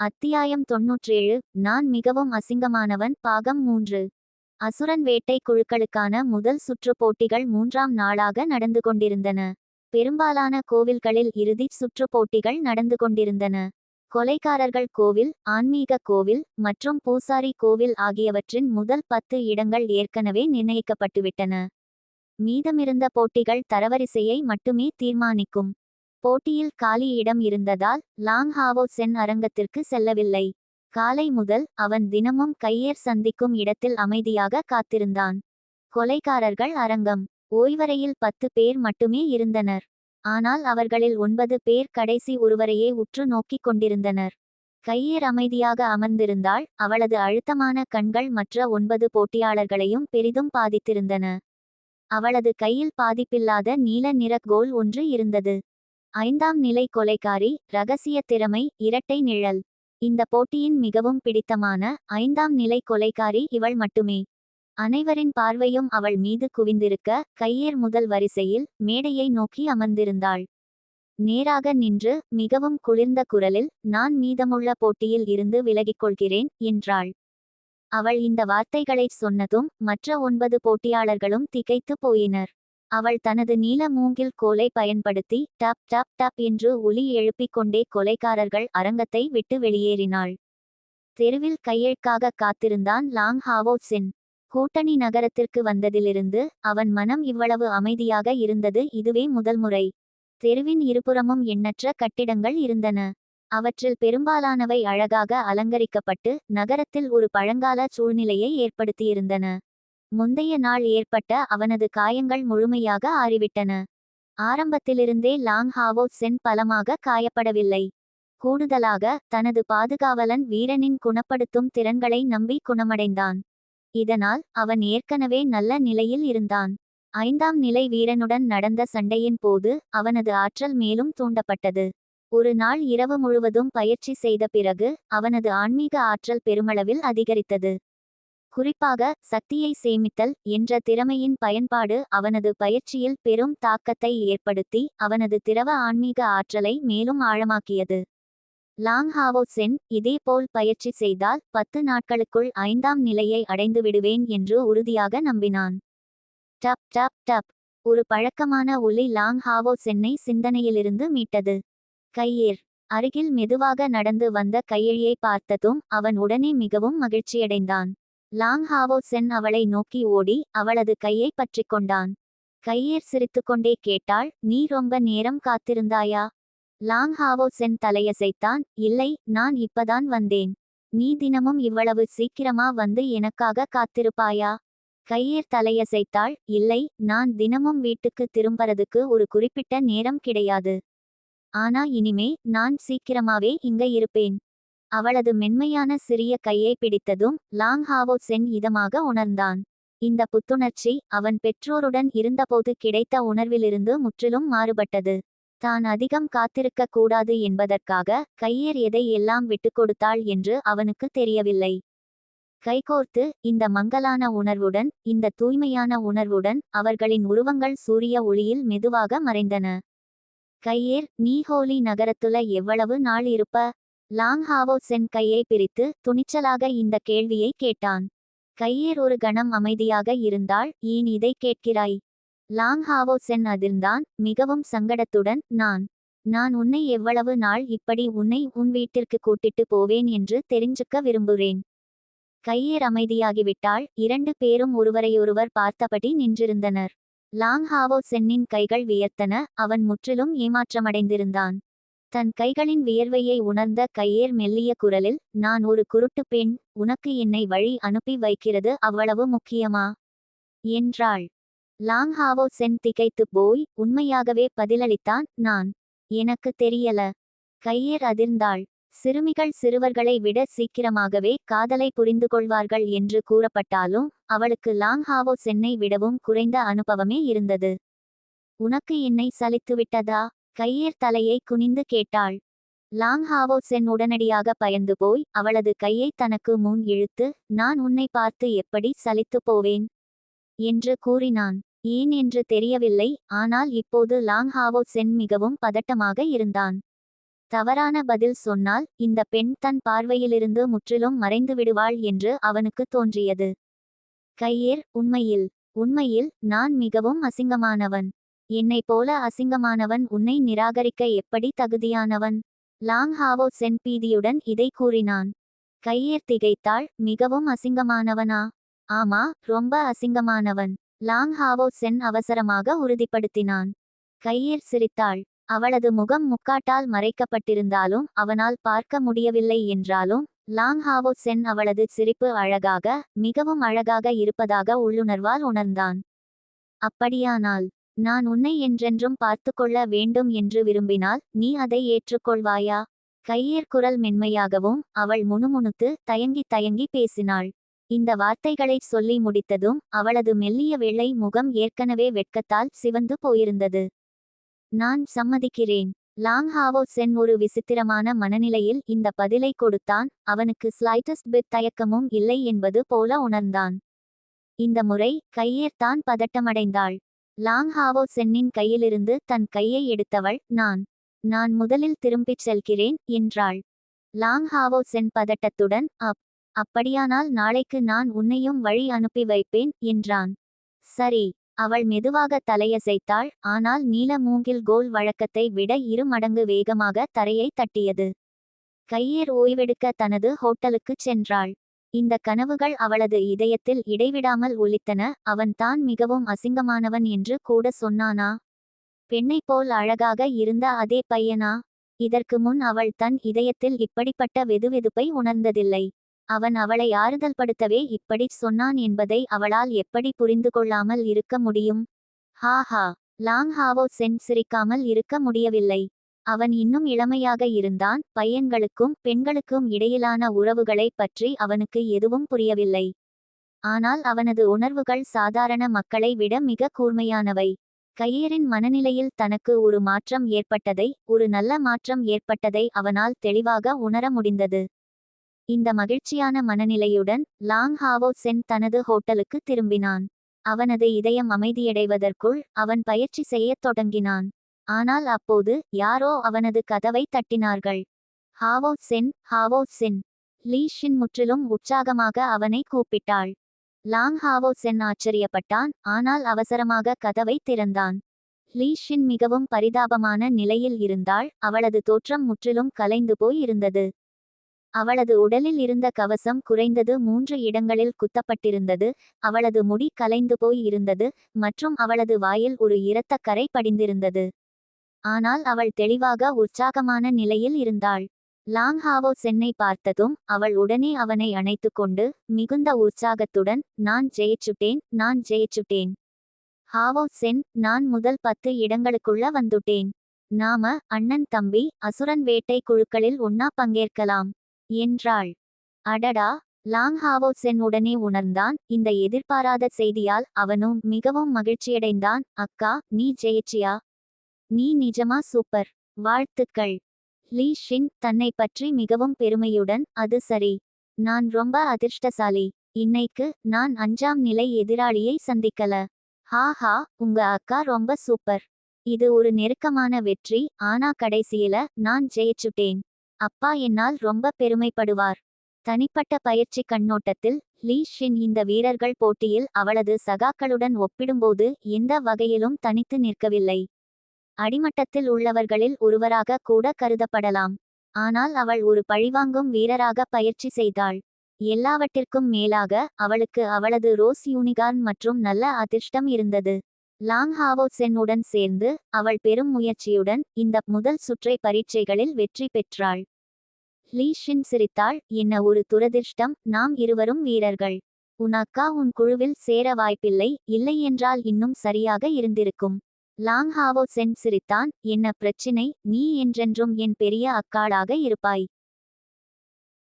அத்தியாயம் தொன்னூற்றேழு. நான் மிகவும் அசிங்கமானவன். பாகம் மூன்று. அசுரன் வேட்டை குழுக்களுக்கான முதல் சுற்றுப் போட்டிகள் மூன்றாம் நாளாக நடந்து கொண்டிருந்தன. பெரும்பாலான கோவில்களில் இறுதிச் சுற்றுப் போட்டிகள் நடந்து கொண்டிருந்தன. கொலைக்காரர்கள் கோவில் ஆன்மீக கோவில் மற்றும் பூசாரி கோவில் ஆகியவற்றின் முதல் பத்து இடங்கள் ஏற்கனவே நிர்ணயிக்கப்பட்டுவிட்டன. மீதமிருந்த போட்டிகள் தரவரிசையை மட்டுமே தீர்மானிக்கும். போட்டியில் காலி இடம் இருந்ததால் லாங் ஹாவோ சென் அரங்கத்திற்கு செல்லவில்லை. காலை முதல் அவன் தினமும் கையேர் சந்திக்கும் இடத்தில் அமைதியாக காத்திருந்தான். கொலைக்காரர்கள் அரங்கம். ஓய்வறையில் பத்து பேர் மட்டுமே இருந்தனர். ஆனால் அவர்களில் ஒன்பது பேர் கடைசி ஒருவரையே உற்று நோக்கிக் கொண்டிருந்தனர். கையேர் அமைதியாக அமர்ந்திருந்தாள் அவளது அழுத்தமான கண்கள் மற்ற ஒன்பது போட்டியாளர்களையும் பெரிதும் பாதித்திருந்தன. அவளது கையில் பாதிப்பில்லாத நீல நிற கோல் ஒன்று இருந்தது. ஐந்தாம் நிலை கொலைக்காரி ரகசிய திறமை இரட்டை நிழல். இந்த போட்டியின் மிகவும் பிடித்தமான ஐந்தாம் நிலை கொலைக்காரி இவள் மட்டுமே. அனைவரின் பார்வையும் அவள் மீது குவிந்திருக்க கையேர் முதல் வரிசையில் மேடையை நோக்கி அமர்ந்திருந்தாள். நேராக நின்று மிகவும் குளிர்ந்த குரலில் நான் மீதமுள்ள போட்டியில் இருந்து விலகிக் கொள்கிறேன் என்றாள். அவள் இந்த வார்த்தைகளைச் சொன்னதும் மற்ற ஒன்பது போட்டியாளர்களும் திகைத்து போயினர். அவள் தனது நீல மூங்கில் கோலை பயன்படுத்தி டப் டப் டப் என்று ஒலி எழுப்பிக் கொண்டே கொலைக்காரர்கள் அரங்கத்தை விட்டு வெளியேறினாள். தெருவில் கையெழுக்காக காத்திருந்தான் லாங் ஹாவோ சென். கூட்டணி நகரத்திற்கு வந்ததிலிருந்து அவன் மனம் இவ்வளவு அமைதியாக இருந்தது இதுவே முதல் முறை. தெருவின் இருபுறமும் எண்ணற்ற கட்டிடங்கள் இருந்தன. அவற்றில் பெரும்பாலானவை அழகாக அலங்கரிக்கப்பட்டு நகரத்தில் ஒரு பழங்கால சூழ்நிலையை ஏற்படுத்தியிருந்தன. முந்தைய நாள் ஏற்பட்ட அவனது காயங்கள் முழுமையாக ஆறிவிட்டன. ஆரம்பத்திலிருந்தே லாங் ஹாவோ சென் பலமாக காயப்படவில்லை. கூடுதலாக தனது பாதுகாவலன் வீரனின் குணப்படுத்தும் திறன்களை நம்பி குணமடைந்தான். இதனால் அவன் ஏற்கனவே நல்ல நிலையில் இருந்தான். ஐந்தாம் நிலை வீரனுடன் நடந்த சண்டையின் போது அவனது ஆற்றல் மேலும் தூண்டப்பட்டது. ஒரு நாள் இரவு முழுவதும் பயிற்சி செய்த பிறகு அவனது ஆன்மீக ஆற்றல் பெருமளவில் அதிகரித்தது. குறிப்பாக சக்தியை சேமித்தல் என்ற திறமையின் பயன்பாடு அவனது பயிற்சியில் பெரும் தாக்கத்தை ஏற்படுத்தி அவனது திரவ ஆன்மீக ஆற்றலை மேலும் ஆழமாக்கியது. லாங் ஹாவோ சென் இதேபோல் பயிற்சி செய்தால் பத்து நாட்களுக்குள் ஐந்தாம் நிலையை அடைந்து விடுவேன் என்று உறுதியாக நம்பினான். டப் டப் டப். ஒரு பழக்கமான ஒலி லாங் ஹாவோ சென்னை சிந்தனையிலிருந்து மீட்டது. கையேர். அருகில் மெதுவாக நடந்து வந்த கையெழியை பார்த்ததும் அவன் உடனே மிகவும் மகிழ்ச்சியடைந்தான். லாங் ஹாவோ சென் அவளை நோக்கி ஓடி அவளது கையை பற்றிக் கொண்டான். கையேர் சிரித்துக்கொண்டே கேட்டாள் நீ ரொம்ப நேரம் காத்திருந்தாயா? லாங் ஹாவோ சென் தலையசைத்தான் இல்லை நான் இப்பதான் வந்தேன். நீ தினமும் இவ்வளவு சீக்கிரமா வந்து எனக்காக காத்திருப்பாயா? கையேர் தலையசைத்தாள் இல்லை நான் தினமும் வீட்டுக்கு திரும்பறதுக்கு ஒரு குறிப்பிட்ட நேரம் கிடையாது. ஆனா இனிமே நான் சீக்கிரமாவே இங்க இருப்பேன். அவளது மென்மையான சிறிய கையை பிடித்ததும் லாங் ஹாவோ சென் இதமாக உணர்ந்தான். இந்த புத்துணர்ச்சி அவன் பெற்றோருடன் இருந்தபோது கிடைத்த உணர்விலிருந்து முற்றிலும் மாறுபட்டது. தான் அதிகம் காத்திருக்க கூடாது என்பதற்காக கையேர் எதை எல்லாம் விட்டுக்கொடுத்தாள் என்று அவனுக்கு தெரியவில்லை. கைகோர்த்து இந்த மங்கலான உணர்வுடன் இந்த தூய்மையான உணர்வுடன் அவர்களின் உருவங்கள் சூரிய ஒளியில் மெதுவாக மறைந்தன. கையேர் நீ ஹோலி நகரத்துல எவ்வளவு நாள் இருப்ப? லாங் ஹாவோ சென் கையை பிரித்து துணிச்சலாக இந்த கேள்வியை கேட்டான். கையேர் ஒரு கணம் அமைதியாக இருந்தால் ஏன் இதை கேட்கிறாய்? லாங் ஹாவோ சென் அதிர்ந்தான் மிகவும் சங்கடத்துடன் நான் நான் உன்னை எவ்வளவு நாள் இப்படி உன்னை உன் வீட்டிற்கு கூட்டிட்டு போவேன் என்று தெரிஞ்சுக்க விரும்புகிறேன். கையேர் அமைதியாகிவிட்டால் இரண்டு பேரும் ஒருவரையொருவர் பார்த்தபடி நின்றிருந்தனர். லாங் ஹாவோ சென்னின் கைகள் வியர்த்தன அவன் முற்றிலும் ஏமாற்றமடைந்திருந்தான். தன் கைகளின் வியர்வையை உணர்ந்த கையேர் மெல்லிய குரலில் நான் ஒரு குருட்டு பெண் உனக்கு என்னை வழி அனுப்பி வைக்கிறது அவ்வளவு முக்கியமா என்றாள். லாங் ஹாவோ சென் திகைத்து போய் உண்மையாகவே பதிலளித்தான் நான். எனக்கு தெரியல கையேர் அதிர்ந்தாள். சிறுமிகள் சிறுவர்களை விட சீக்கிரமாகவே காதலை புரிந்து கொள்வார்கள் என்று கூறப்பட்டாலும் அவளுக்கு லாங் ஹாவோ சென்னை விடவும் குறைந்த அனுபவமே இருந்தது. உனக்கு என்னை சலித்துவிட்டதா? கையேர் தலையை குனிந்து கேட்டாள். லாங் ஹாவோ சென் உடனடியாக பயந்து போய் அவளது கையை தனக்கு முன் இழுத்து நான் உன்னை பார்த்து எப்படி சலித்து போவேன் என்று கூறினான். ஏன் என்று தெரியவில்லை ஆனால் இப்போது லாங் ஹாவோ சென் மிகவும் பதட்டமாக இருந்தான். தவறான பதில் சொன்னால் இந்த பெண் தன் பார்வையிலிருந்து முற்றிலும் மறைந்து விடுவாள் என்று அவனுக்கு தோன்றியது. கையேர் உண்மையில் உண்மையில் நான் மிகவும் அசிங்கமானவன். என்னைப் போல அசிங்கமானவன் உன்னை நிராகரிக்க எப்படி தகுதியானவன்? லாங் ஹாவோ சென் பீதியுடன் இதை கூறினான். கையேர் திகைத்தாள் மிகவும் அசிங்கமானவனா? ஆமா ரொம்ப அசிங்கமானவன். லாங் ஹாவோ சென் அவசரமாக உறுதிப்படுத்தினான். கையேர் சிரித்தாள். அவளது முகம் முக்காட்டால் மறைக்கப்பட்டிருந்தாலும் அவனால் பார்க்க முடியவில்லை என்றாலும் லாங் ஹாவோ சென் அவளது சிரிப்பு அழகாக மிகவும் அழகாக இருப்பதாக உள்ளுணர்வால் உணர்ந்தான். அப்படியானால் நான் உன்னை என்றென்றும் பார்த்து கொள்ள வேண்டும் என்று விரும்பினால் நீ அதை ஏற்றுக்கொள்வாயா? கையேர் குரல் மென்மையாகவும் அவள் முணுமுணுத்து தயங்கி தயங்கி பேசினாள். இந்த வார்த்தைகளைச் சொல்லி முடித்ததும் அவளது மெல்லிய வெள்ளை முகம் ஏற்கனவே வெட்கத்தால் சிவந்து போயிருந்தது. நான் சம்மதிக்கிறேன். லாங் ஹாவோ சென் ஒரு விசித்திரமான மனநிலையில் இந்த பதிலை கொடுத்தான். அவனுக்கு ஸ்லைட்டஸ்ட் பிட் தயக்கமும் இல்லை என்பது போல உணர்ந்தான். இந்த முறை கையேர்தான் பதட்டமடைந்தாள். லாங் ஹாவோ சென்னின் கையிலிருந்து தன் கையை எடுத்தவள் நான். நான் முதலில் திரும்பிச் செல்கிறேன் என்றாள். லாங் ஹாவோ சென் பதட்டத்துடன் அப் அப்படியானால் நாளைக்கு நான் உன்னையும் வழி அனுப்பி வைப்பேன் என்றான். சரி அவள் மெதுவாக தலையசைத்தாள் ஆனால் நீல மூங்கில் கோல் வழக்கத்தை விட இரு மடங்கு வேகமாக தரையை தட்டியது. கையேர் ஓய்வெடுக்க தனது ஹோட்டலுக்குச் சென்றாள். இந்த கனவுகள் அவளது இதயத்தில் இடைவிடாமல் ஒலித்தன அவன் தான் மிகவும் அசிங்கமானவன் என்று கூட சொன்னானா? பெண்ணைப் போல் அழகாக இருந்த அதே பையனா? இதற்கு முன் அவள் தன் இதயத்தில் இப்படிப்பட்ட வெதுவெதுப்பை உணர்ந்ததில்லை. அவன் அவளை ஆறுதல்படுத்தவே இப்படிச் சொன்னான் என்பதை அவளால் எப்படி புரிந்து கொள்ளாமல் இருக்க முடியும்? ஹா ஹா. லாங் ஹாவோ சென் சிரிக்காமல் இருக்க முடியவில்லை. அவன் இன்னும் இளமையாக இருந்தான் பையன்களுக்கும் பெண்களுக்கும் இடையிலான உறவுகளைப் பற்றி அவனுக்கு எதுவும் புரியவில்லை. ஆனால் அவனது உணர்வுகள் சாதாரண மக்களை விட மிக கூர்மையானவை. கையேரின் மனநிலையில் தனக்கு ஒரு மாற்றம் ஏற்பட்டதை ஒரு நல்ல மாற்றம் ஏற்பட்டதை அவனால் தெளிவாக உணர முடிந்தது. இந்த மகிழ்ச்சியான மனநிலையுடன் லாங் ஹாவோ சென் தனது ஹோட்டலுக்கு திரும்பினான். அவனது இதயம் அமைதியடைவதற்குள் அவன் பயிற்சி செய்யத் தொடங்கினான். ஆனால் அப்போது யாரோ அவனது கதவை தட்டினார்கள். ஹாவோ சென் ஹாவோ சென். லீ ஷின் முற்றிலும் உற்சாகமாக அவனை கூப்பிட்டாள். லாங் ஹாவோ சென் ஆச்சரியப்பட்டான் ஆனால் அவசரமாக கதவை திறந்தான். லீ ஷின் மிகவும் பரிதாபமான நிலையில் இருந்தாள் அவளது தோற்றம் முற்றிலும் கலைந்து போய் இருந்தது. அவளது உடலில் இருந்த கவசம் குறைந்தது மூன்று இடங்களில் குத்தப்பட்டிருந்தது அவளது முடி கலைந்து போய் இருந்தது மற்றும் அவளது வாயில் ஒரு இரத்த கரை படிந்திருந்தது. ஆனால் அவள் தெளிவாக உற்சாகமான நிலையில் இருந்தாள். லாங் ஹாவோ சென்னை பார்த்ததும் அவள் உடனே அவனை அணைத்து கொண்டு மிகுந்த உற்சாகத்துடன் நான் ஜெயிச்சுட்டேன் நான் ஜெயிச்சுட்டேன். ஹாவோ சென் நான் முதல் பத்து இடங்களுக்குள்ள வந்துட்டேன். நாம அண்ணன் தம்பி அசுரன் வேட்டை குழுக்களில் ஒன்னா பங்கேற்கலாம். என்றாள். அடடா! லாங் ஹாவோ சென் உடனே உணர்ந்தான். இந்த எதிர்பாராத செய்தியால் அவனும் மிகவும் மகிழ்ச்சியடைந்தான். அக்கா நீ ஜெயிச்சியா? நீ நிஜமா சூப்பர். வாழ்த்துக்கள். லீ ஷின் தன்னை பற்றி மிகவும் பெருமையுடன் அது சரி. நான் ரொம்ப அதிர்ஷ்டசாலி. இன்னைக்கு நான் அஞ்சாம் நிலை எதிராளியை சந்திக்கல. ஹா ஹா உங்க அக்கா ரொம்ப சூப்பர். இது ஒரு நெருக்கமான வெற்றி. ஆனா கடைசியில நான் ஜெயிச்சுட்டேன். அப்பா என்னால் ரொம்ப பெருமைப்படுவார். தனிப்பட்ட பயிற்சி கண்ணோட்டத்தில் லீ ஷின் இந்த வீரர்கள் போட்டியில் அவளது சகாக்களுடன் ஒப்பிடும்போது எந்த வகையிலும் தனித்து நிற்கவில்லை. அடிமட்டத்தில் உள்ளவர்களில் ஒருவராக கூட கருதப்படலாம். ஆனால் அவள் ஒரு பழிவாங்கும் வீரராக பயிற்சி செய்தாள். எல்லாவற்றிற்கும் மேலாக அவளுக்கு அவளது ரோஸ் யூனிகார்ன் மற்றும் நல்ல அதிர்ஷ்டம் இருந்தது. லாங் ஹாவோசென்னுடன் சேர்ந்து அவள் பெரும் முயற்சியுடன் இந்த முதல் சுற்றை பரீட்சைகளில் வெற்றி பெற்றாள். லீஷின் சிரித்தாள் என்ன ஒரு துரதிர்ஷ்டம் நாம் இருவரும் வீரர்கள். உன் அக்கா உன் குழுவில் சேர வாய்ப்பில்லை இல்லையென்றால் இன்னும் சரியாக இருந்திருக்கும். லாங் ஹாவோ சென் சிரித்தான் என்ன பிரச்சினை? நீ என்றென்றும் என் பெரிய அக்காளாக இருப்பாய்.